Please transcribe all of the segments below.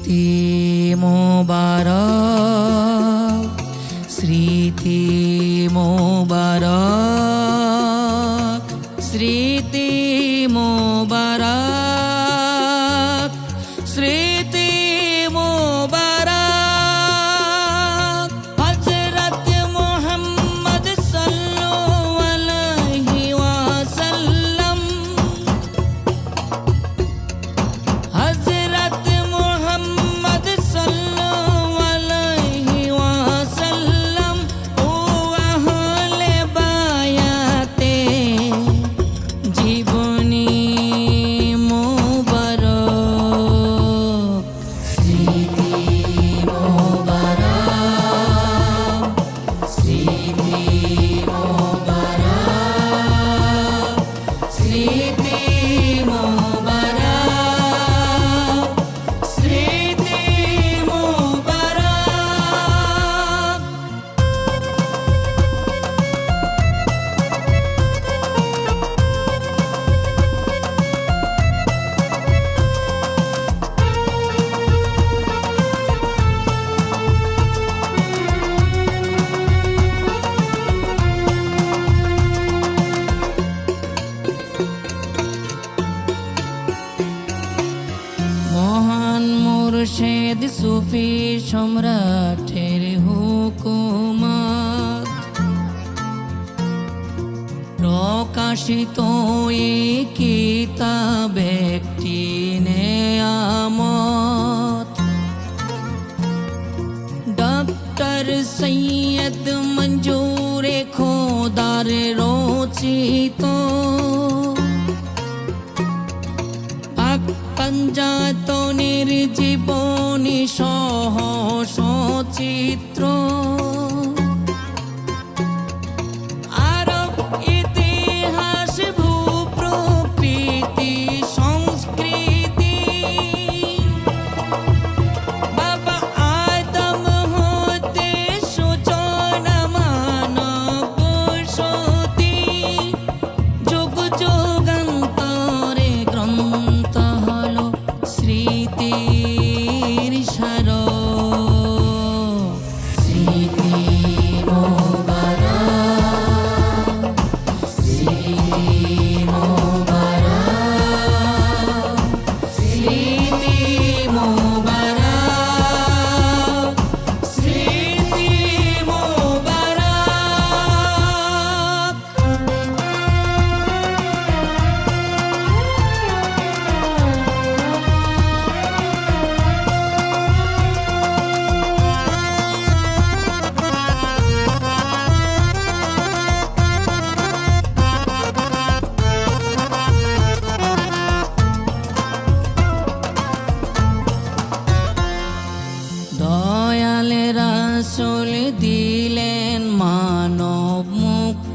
স্মৃতি মোবারক স্মৃতি মোবারক স্মৃতি মোবারক। মুর্শেদ সুফি সম্রাটের হুকুমত প্রকাশিত এই কিতাব একটি নেয়ামত। ডক্টর সৈয়দ মঞ্জুরে খোদার রচিত। পঞ্জাতনের জীবনী সহ সচিত্র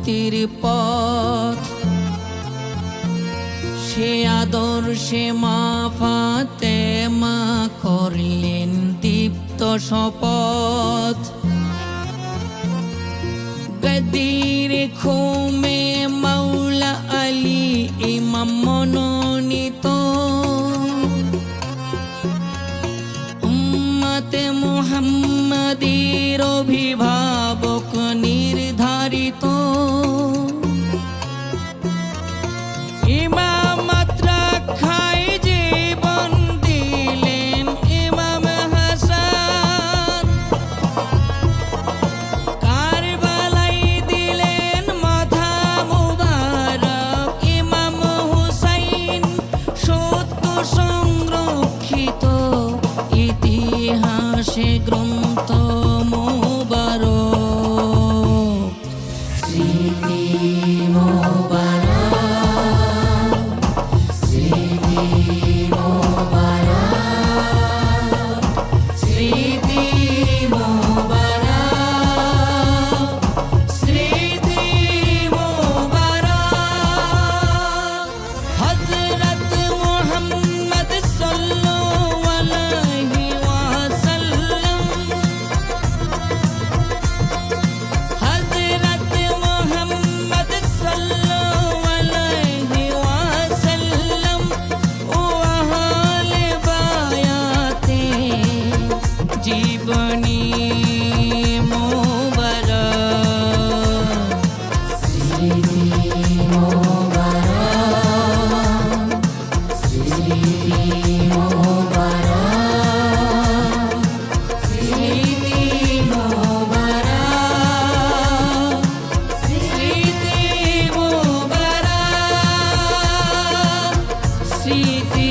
মুক্তির পথ। সে আদর্শে মা ফাতে মা করলেন দীপ্ত শপথ। গদির খুমে মাওলা আলী ইমাম মনোনীত। উম্মতে মোহাম্মদ স্মৃতি